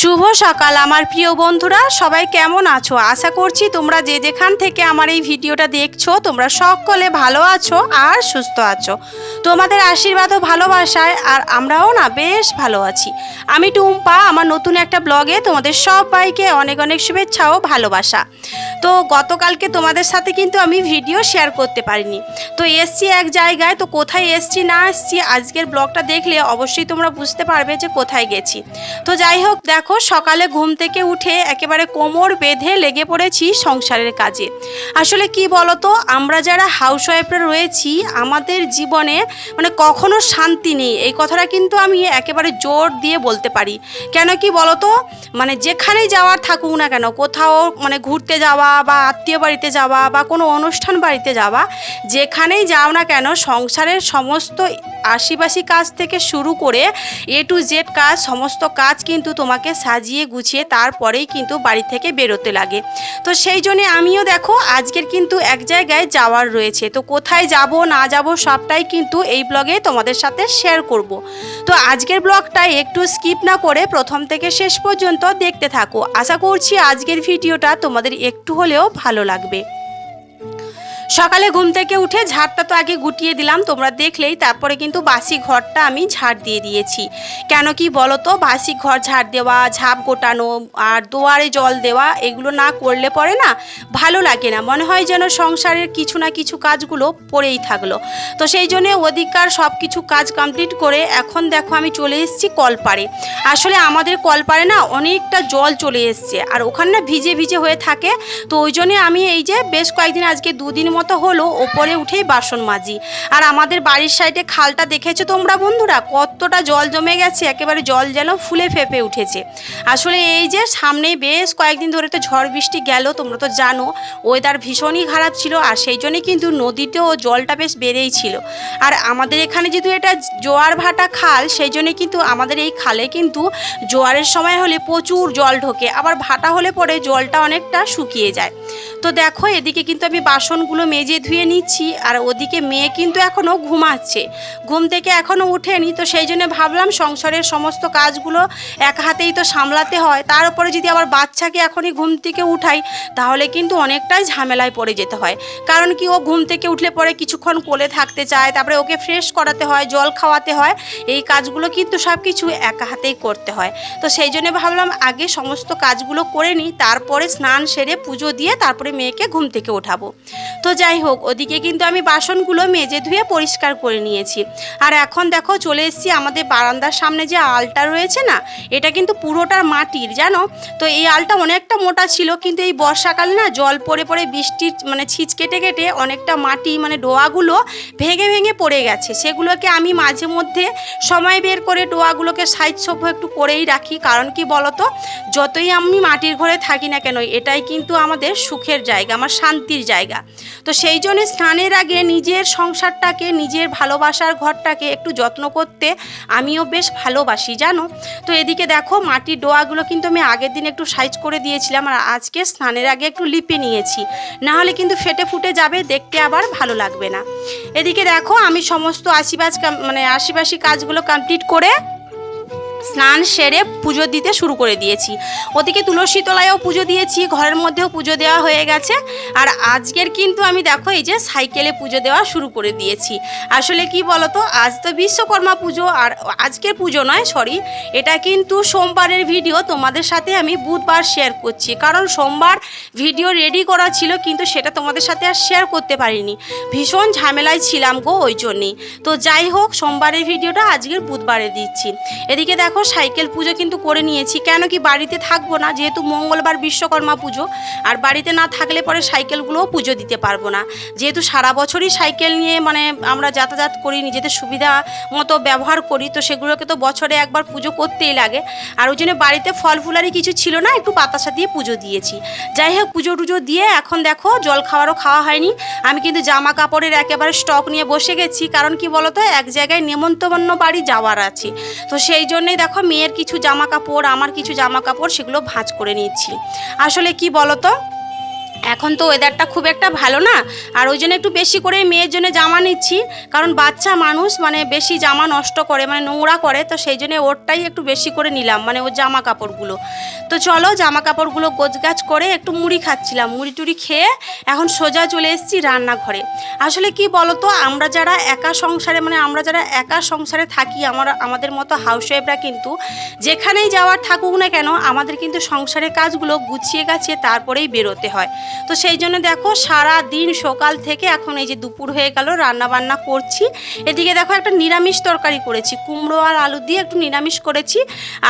Gaúcho শুভ সকাল। আমার প্রিয় বন্ধুরা, সবাই কেমন আছো? আশা করছি তোমরা যে যেখান থেকে আমার এই ভিডিওটা দেখছ, তোমরা সকলে ভালো আছো আর সুস্থ আছো। তোমাদের আশীর্বাদ ও ভালোবাসায় আর আমরাও না বেশ ভালো আছি। আমি টুম্পা, আমার নতুন একটা ব্লগে তোমাদের সবাইকে অনেক অনেক শুভেচ্ছা ও ভালোবাসা। তো গতকালকে তোমাদের সাথে কিন্তু আমি ভিডিও শেয়ার করতে পারিনি। তো এসছি এক জায়গায়, তো কোথায় এসছি, না এসছি, আজকের ব্লগটা দেখলে অবশ্যই তোমরা বুঝতে পারবে যে কোথায় গেছি। তো যাই হোক, দেখো সকালে ঘুম থেকে উঠে একেবারে কোমর বেঁধে লেগে পড়েছি সংসারের কাজে। আসলে কি বলতো, আমরা যারা হাউস ওয়াইফরা রয়েছি, আমাদের জীবনে মানে কখনো শান্তি নেই। এই কথাটা কিন্তু আমি একেবারে জোর দিয়ে বলতে পারি। কেন কি বলতো মানে যেখানেই যাওয়ার থাকুক না কেন, কোথাও মানে ঘুরতে যাওয়া বা আত্মীয় বাড়িতে যাওয়া বা কোনো অনুষ্ঠান বাড়িতে যাওয়া, যেখানেই যাও না কেন, সংসারের সমস্ত আশিবাসী কাজ থেকে শুরু করে এ টু জেড কাজ, সমস্ত কাজ কিন্তু তোমাকে সাজিয়ে গুছিয়ে তারপরেই কিন্তু বাড়ি থেকে বেরোতে লাগে। তো সেই জন্যে আমিও দেখো আজকের কিন্তু এক জায়গায় যাওয়ার রয়েছে। তো কোথায় যাব, না যাব সবটাই কিন্তু এই ব্লগে তোমাদের সাথে শেয়ার করব। তো আজকের ব্লগটা একটু স্কিপ না করে প্রথম থেকে শেষ পর্যন্ত দেখতে থাকো। আশা করছি আজকের ভিডিওটা তোমাদের একটু হলেও ভালো লাগবে। সকালে ঘুম থেকে উঠে ঝাড়টা তো আগে গুটিয়ে দিলাম, তোমরা দেখলেই। তারপরে কিন্তু বাসি ঘরটা আমি ঝাড় দিয়ে দিয়েছি। কেন কি বলো তো বাসি ঘর ঝাড় দেওয়া, ঝাপ গোটানো আর দুয়ারে জল দেওয়া, এগুলো না করলে পরে না ভালো লাগে না। মনে হয় যেন সংসারের কিছু না কিছু কাজগুলো পড়েই থাকল। তো সেই জন্যে অধিকার সব কিছু কাজ কমপ্লিট করে এখন দেখো আমি চলে এসেছি কলপাড়ে। আসলে আমাদের কলপাড়ে না অনেকটা জল চলে এসছে, আর ওখানে না ভিজে ভিজে হয়ে থাকে। তো ওই জন্যে আমি এই যে বেশ কয়েকদিন আজকে দুদিন মতো হলো ওপরে উঠেই বাসন মাজি। আর আমাদের বাড়ির সাইডে খালটা দেখেছ তোমরা বন্ধুরা? কতটা জল জমে গেছে, একেবারে জল যেন ফুলে ফেপে উঠেছে। আসলে এই যে সামনে বেশ কয়েকদিন ধরে তো ঝড় বৃষ্টি গেল, তোমরা তো জানো ওয়েদার ভীষণই খারাপ ছিল, আর সেই জন্যে কিন্তু নদীতেও জলটা বেশ বেড়েই ছিল। আর আমাদের এখানে যেহেতু এটা জোয়ার ভাটা খাল, সেই জন্যে কিন্তু আমাদের এই খালে কিন্তু জোয়ারের সময় হলে প্রচুর জল ঢোকে, আবার ভাটা হলে পরে জলটা অনেকটা শুকিয়ে যায়। তো দেখো, এদিকে কিন্তু আমি বাসনগুলো মেজে ধুয়ে নিচ্ছি, আর ওদিকে মেয়ে কিন্তু এখনও ঘুমাচ্ছে। ঘুম থেকে এখনও উঠেনি তো সেই জন্য ভাবলাম সংসারের সমস্ত কাজগুলো এক হাতেই তো সামলাতে হয়। তার উপরে যদি আবার বাচ্চাকে এখনই ঘুম থেকে উঠাই, তাহলে কিন্তু অনেকটাই ঝামেলায় পড়ে যেতে হয়। কারণ কি, ও ঘুম থেকে উঠলে পরে কিছুক্ষণ কোলে থাকতে চায়, তারপরে ওকে ফ্রেশ করাতে হয়, জল খাওয়াতে হয়, এই কাজগুলো কিন্তু সব কিছু এক হাতেই করতে হয়। তো সেই জন্য ভাবলাম আগে সমস্ত কাজগুলো করে নিই, তারপরে স্নান সেরে পুজো দিয়ে তারপরে মেয়েকে ঘুম থেকে ওঠাবো। তো যাই হোক, ওদিকে কিন্তু আমি বাসনগুলো মেজে ধুয়ে পরিষ্কার করে নিয়েছি। আর এখন দেখো চলে এসেছি আমাদের বারান্দার সামনে যে আলটা রয়েছে না, এটা কিন্তু পুরোটার মাটির, জানো? তো এই আলটা অনেকটা মোটা ছিল, কিন্তু এই বর্ষাকালে না জল পড়ে পড়ে বৃষ্টির মানে ছিচ কেটে কেটে অনেকটা মাটি মানে ডোয়াগুলো ভেঙে ভেঙে পড়ে গেছে। সেগুলোকে আমি মাঝে মধ্যে সময় বের করে ডোয়াগুলোকে সাইজ সভ্য একটু করেই রাখি। কারণ কি বলতো? যতই আমি মাটির ঘরে থাকি না কেন, এটাই কিন্তু আমাদের সুখের জায়গা, আমার শান্তির জায়গা। তো সেই জন্য স্নানের আগে নিজের সংসারটাকে, নিজের ভালোবাসার ঘরটাকে একটু যত্ন করতে আমিও বেশ ভালোবাসি, জানো? তো এদিকে দেখো মাটির ডোয়াগুলো কিন্তু আমি আগের দিন একটু সাইজ করে দিয়েছিলাম আর আজকে স্নানের আগে একটু লিপে নিয়েছি। না হলে কিন্তু ফেটে ফুটে যাবে, দেখতে আবার ভালো লাগবে না। এদিকে দেখো আমি সমস্ত আশিবাজ মানে আশিবাসী কাজগুলো কমপ্লিট করে স্নান সেরে পুজো দিতে শুরু করে দিয়েছি। ওদিকে তুলসী তলায়ও পুজো দিয়েছি, ঘরের মধ্যেও পুজো দেওয়া হয়ে গেছে। আর আজকের কিন্তু আমি দেখো এই যে সাইকেলে পুজো দেওয়া শুরু করে দিয়েছি। আসলে কি বলতো, আজ তো বিশ্বকর্মা পুজো আর আজকের পুজো নয় সরি এটা কিন্তু সোমবারের ভিডিও তোমাদের সাথে আমি বুধবার শেয়ার করছি। কারণ সোমবার ভিডিও রেডি করা ছিল, কিন্তু সেটা তোমাদের সাথে আর শেয়ার করতে পারিনি। ভীষণ ঝামেলায় ছিলাম গো ওই জন্যেই। তো যাই হোক, সোমবারের ভিডিওটা আজকের বুধবারে দিচ্ছি। এদিকে দেখো সাইকেল পুজো কিন্তু করে নিয়েছি। কেন কি বাড়িতে থাকব না? যেহেতু মঙ্গলবার বিশ্বকর্মা পুজো, আর বাড়িতে না থাকলে পরে সাইকেলগুলোও পুজো দিতে পারব না। যেহেতু সারা বছরই সাইকেল নিয়ে মানে আমরা যাতায়াত করি, নিজেদের সুবিধা মতো ব্যবহার করি, তো সেগুলোকে তো বছরে একবার পুজো করতেই লাগে। আর ওই জন্য বাড়িতে ফল ফুলারি কিছু ছিল না, একটু বাতাসা দিয়ে পুজো দিয়েছি। যাই হোক, পুজো টুজো দিয়ে এখন দেখো জল খাওয়ারও খাওয়া হয়নি। আমি কিন্তু জামা কাপড়ের একেবারে স্টক নিয়ে বসে গেছি, কারণ কি বলতো, এক জায়গায় নেমন্তন্ন বাড়ি যাওয়ার আছে। তো সেই জন্যই দেখো, মেয়ের কিছু জামা কাপড় আমার কিছু জামা কাপড় সেগুলো ভাঁজ করে নিচ্ছি। আসলে কি বলতো? এখন তো ওয়েদারটা খুব একটা ভালো না, আর ওই জন্য একটু বেশি করে মেয়ের জন্য জামা নিচ্ছি, কারণ বাচ্চা মানুষ মানে বেশি জামা নষ্ট করে মানে নোংরা করে, তো সেই জন্য ওরটাই একটু বেশি করে নিলাম মানে ওর জামা কাপড়গুলো। তো চলো জামা কাপড়গুলো গোছগাছ করে একটু মুড়ি খাচ্ছিলাম, মুড়ি টুড়ি খেয়ে এখন সোজা চলে এসেছি রান্নাঘরে। আসলে কি বলতো, আমরা যারা একা সংসারে মানে আমরা যারা একা সংসারে থাকি, আমরা, আমাদের মতো হাউসওয়াইফরা কিন্তু যেখানেই যাওয়ার থাকুক না কেন, আমাদের কিন্তু সংসারের কাজগুলো গুছিয়ে গাছিয়ে তারপরেই বেরোতে হয়। তো সেই জন্য দেখো সারা দিন সকাল থেকে এখন এই যে দুপুর হয়ে গেল রান্না বান্না করছি। এদিকে দেখো একটা নিরামিষ তরকারি করেছি, কুমড়ো আর আলু দিয়ে একটু নিরামিষ করেছি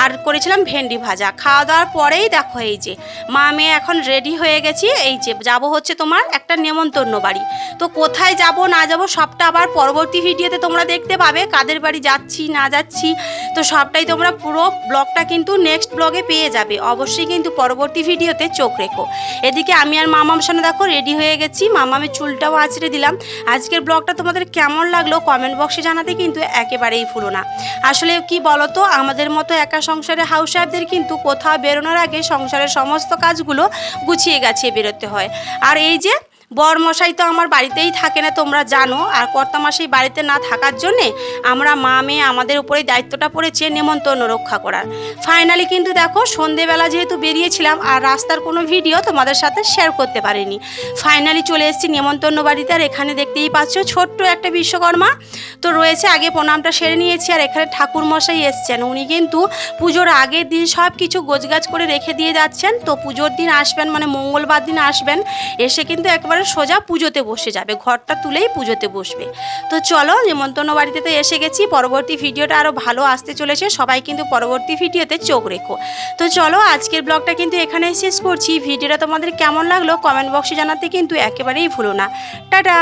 আর করেছিলাম ভেন্ডি ভাজা। খাওয়া দাওয়ার পরেই দেখো এই যে মা মেয়ে এখন রেডি হয়ে গেছি, এই যে যাব হচ্ছে তোমার একটা নেমন্তন্ন বাড়ি। তো কোথায় যাব না যাব সবটা আবার পরবর্তী ভিডিওতে তোমরা দেখতে পাবে, কাদের বাড়ি যাচ্ছি না যাচ্ছি। তো সবটাই তোমরা পুরো ব্লগটা কিন্তু নেক্সট ব্লগে পেয়ে যাবে, অবশ্যই কিন্তু পরবর্তী ভিডিওতে চোখ রেখো। এদিকে আমি আর মামার সামনে দেখো রেডি হয়ে গেছি। মামামের চুলটাও আঁচড়ে দিলাম। আজকের ব্লগটা তোমাদের কেমন লাগল কমেন্ট বক্সে জানাতে কিন্তু একেবারেই ভুলো না। আসলে কি বলতো, আমাদের মতো একা সংসারে হাউস ওয়াইফদের কিন্তু কোথাও বেরোনোর আগে সংসারের সমস্ত কাজগুলো গুছিয়ে গাছিয়ে বেরোতে হয়। আর এই যে বর মশাই তো আমার বাড়িতেই থাকে না, তোমরা জানো। আর কর্তামাশাই বাড়িতে না থাকার জন্যে আমরা মা মেয়ে আমাদের উপরে দায়িত্বটা পড়েছে নেমন্তন্ন রক্ষা করার। ফাইনালি কিন্তু দেখো, সন্ধেবেলা যেহেতু বেরিয়েছিলাম, আর রাস্তার কোনো ভিডিও তোমাদের সাথে শেয়ার করতে পারিনি। ফাইনালি চলে এসেছি নেমন্তন্ন বাড়িতে, আর এখানে দেখতেই পাচ্ছ ছোট্ট একটা বিশ্বকর্মা। তো রয়েছে, আগে প্রণামটা সেরে নিয়েছি, আর এখানে ঠাকুর মশাই এসছেন। উনি কিন্তু পুজোর আগের দিন সব কিছু গোছগাছ করে রেখে দিয়ে যাচ্ছেন। তো পুজোর দিন আসবেন মানে মঙ্গলবার দিন আসবেন। এসে কিন্তু একবারে সোজা পুজোতে বসে যাবে, ঘরটা তুলেই পুজোতে বসবে। তো চলো, নিমন্ত্রণ বাড়িতে তো এসে গেছি, পরবর্তী ভিডিওটা আরও ভালো আসতে চলেছে, সবাই কিন্তু পরবর্তী ভিডিওতে চোখ রেখো। তো চলো, আজকের ব্লগটা কিন্তু এখানে শেষ করছি, ভিডিওটা তোমাদের কেমন লাগল, কমেন্ট বক্সে জানাতে কিন্তু একেবারেই ভুলো না। টাটা!